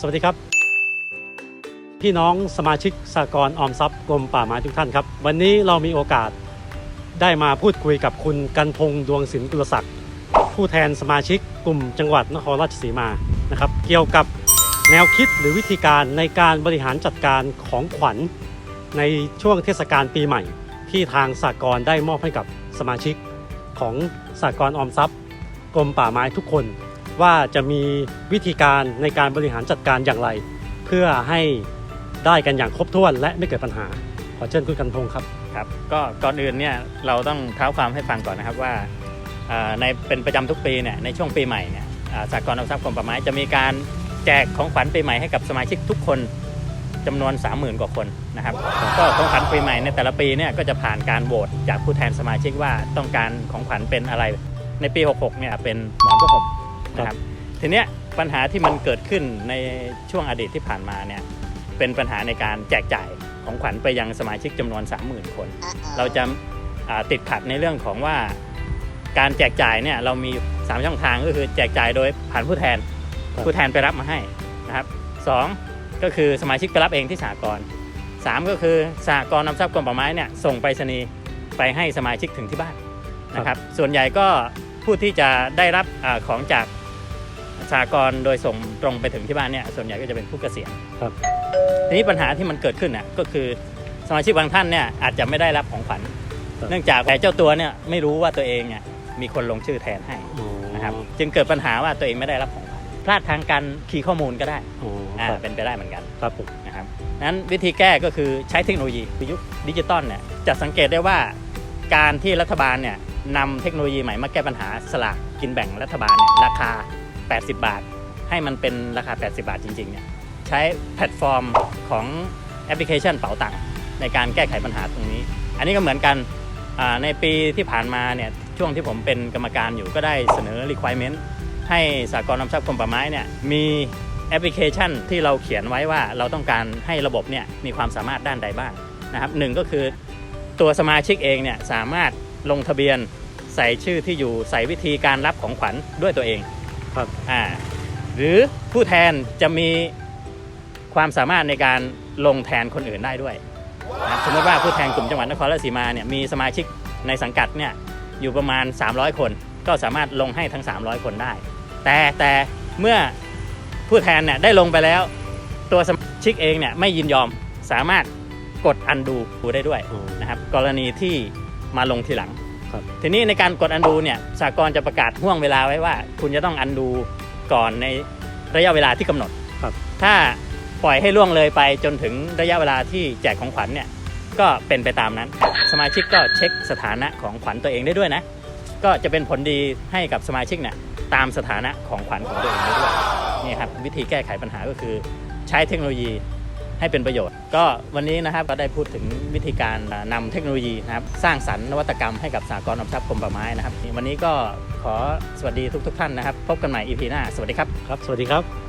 สวัสดีครับ พี่น้องสมาชิกสากลออมทรัพย์กรมป่าไม้ทุกท่านครับ วันนี้เรามีโอกาสได้มาพูดคุยกับคุณกันพงษ์ดวงศิลป์กุลศักดิ์ผู้แทนสมาชิกกลุ่มจังหวัดนครราชสีมานะครับ เกี่ยวกับแนวคิดหรือวิธีการในการบริหารจัดการของขวัญในช่วงเทศกาลปีใหม่ ที่ทางสากลได้มอบให้กับสมาชิกของสากลออมทรัพย์กรมป่าไม้ทุกคน ว่าจะมีวิธีการในการบริหารจัดการอย่างไร เพื่อให้ได้กันอย่างครบถ้วนและไม่เกิดปัญหา ขอเชิญคุณกันพงศ์ครับครับก็ก่อนอื่นเนี่ยเราต้องเท้าความให้ฟังก่อนนะครับว่าอ่าในเป็นประจำทุกปีเนี่ยในช่วงปีใหม่เนี่ยอ่าสากลออมทรัพย์กรมป่าไม้จะมีการแจกของขวัญปีใหม่ให้กับสมาชิกทุกคนจำนวน 30,000 กว่าคนนะครับ ก็ของขวัญปีใหม่ในแต่ละปีเนี่ยก็จะผ่านการโหวตจากผู้แทนสมาชิกว่าต้องการของขวัญเป็นอะไร ในปี 66 เนี่ยเป็นหมอนผ้าห่ม นะครับทีเนี้ยปัญหาที่มันเกิดขึ้นในช่วงอดีตที่ผ่านมาเนี่ยเป็นปัญหาในการแจกจ่ายของขวัญไปยังสมาชิกจำนวน 30,000 คน เราจะอ่าติดขัดในเรื่องของว่าการแจกจ่ายเนี่ยเรามี 3 ช่องทางก็คือแจกจ่ายโดยผ่านผู้แทนครับผู้แทนไปรับมาให้นะครับสองก็คือสมาชิกไปรับเองที่สากลสามก็คือสากลนำทรัพย์กรมป่าไม้เนี่ยส่งไปรษณีย์ไปให้สมาชิกถึงที่บ้านนะครับส่วนใหญ่ก็ผู้ที่จะได้รับอาของจาก สากลโดยส่งตรงไปถึงที่บ้านเนี่ยส่วนใหญ่ก็จะเป็นผู้เกษียณครับ ทีนี้ปัญหาที่มันเกิดขึ้นน่ะก็คือสมาชิกบางท่านเนี่ยอาจจะไม่ได้รับของขวัญครับเนื่องจากแต่เจ้าตัวเนี่ยไม่รู้ว่าตัวเองเนี่ยมีคนลงชื่อแทนให้นะครับจึงเกิดปัญหาว่าตัวเองไม่ได้รับของขวัญพลาดทางการคีย์ข้อมูลก็ได้อ๋ออ่าครับเป็นไปได้เหมือนกันครับผมนะครับนั้นวิธีแก้ก็คือใช้เทคโนโลยีคือยุคดิจิตอลเนี่ยจะสังเกตได้ว่าการที่รัฐบาลเนี่ยนำเทคโนโลยีใหม่มาแก้ปัญหาสลากกินแบ่งรัฐบาลเนี่ยราคา 80 บาท ให้มันเป็นราคา 80 บาทจริงๆเนี่ยใช้แพลตฟอร์มของแอปพลิเคชันเป๋าตังค์ในการแก้ไขปัญหาตรงนี้ อันนี้ก็เหมือนกันในปีที่ผ่านมาเนี่ยช่วงที่ผมเป็นกรรมการอยู่ก็ได้เสนอ requirement ให้สากลน้ำทรัพย์กรมป่าไม้เนี่ยมีแอปพลิเคชันที่เราเขียนไว้ว่าเราต้องการให้ระบบเนี่ยมีความสามารถด้านใดบ้างนะครับหนึ่งก็คือตัวสมาชิกเองเนี่ยสามารถลงทะเบียนใส่ชื่อที่อยู่ใส่วิธีการรับของขวัญด้วยตัวเอง ครับอ่าหรือผู้แทนจะมีความสามารถในการลงแทนคนอื่นได้ด้วยนะสมมติว่าผู้แทนกลุ่มจังหวัดนครราชสีมาเนี่ยมีสมาชิกในสังกัดเนี่ยอยู่ประมาณ 300 คน ก็สามารถลงให้ทั้ง 300 คนได้ แต่แต่เมื่อผู้แทนเนี่ยได้ลงไปแล้ว ตัวสมาชิกเองเนี่ยไม่ยินยอมสามารถกดอันดูได้ด้วยนะครับกรณีที่มาลงทีหลัง ครับ ทีนี้ในการกดอันดูเนี่ยสากลจะประกาศห่วงเวลาไว้ว่า คุณจะต้องอันดูก่อนในระยะเวลาที่กำหนดครับ ถ้าปล่อยให้ล่วงเลยไปจนถึงระยะเวลาที่แจกของขวัญเนี่ยก็เป็นไปตามนั้น สมาชิกก็เช็คสถานะของขวัญตัวเองได้ด้วยนะ ก็จะเป็นผลดีให้กับสมาชิกเนี่ยตามสถานะของขวัญของตัวเองได้ด้วยนี่ครับวิธีแก้ไขปัญหาก็คือใช้เทคโนโลยี ให้เป็นประโยชน์ ก็วันนี้นะครับก็ได้พูดถึงวิธีการนำเทคโนโลยีนะครับสร้างสรรค์นวัตกรรมให้กับสากลออมทรัพย์กรมป่าไม้นะครับ วันนี้ก็ขอสวัสดีทุกๆท่านนะครับ พบกันใหม่ EP หน้า สวัสดีครับ ครับ สวัสดีครับ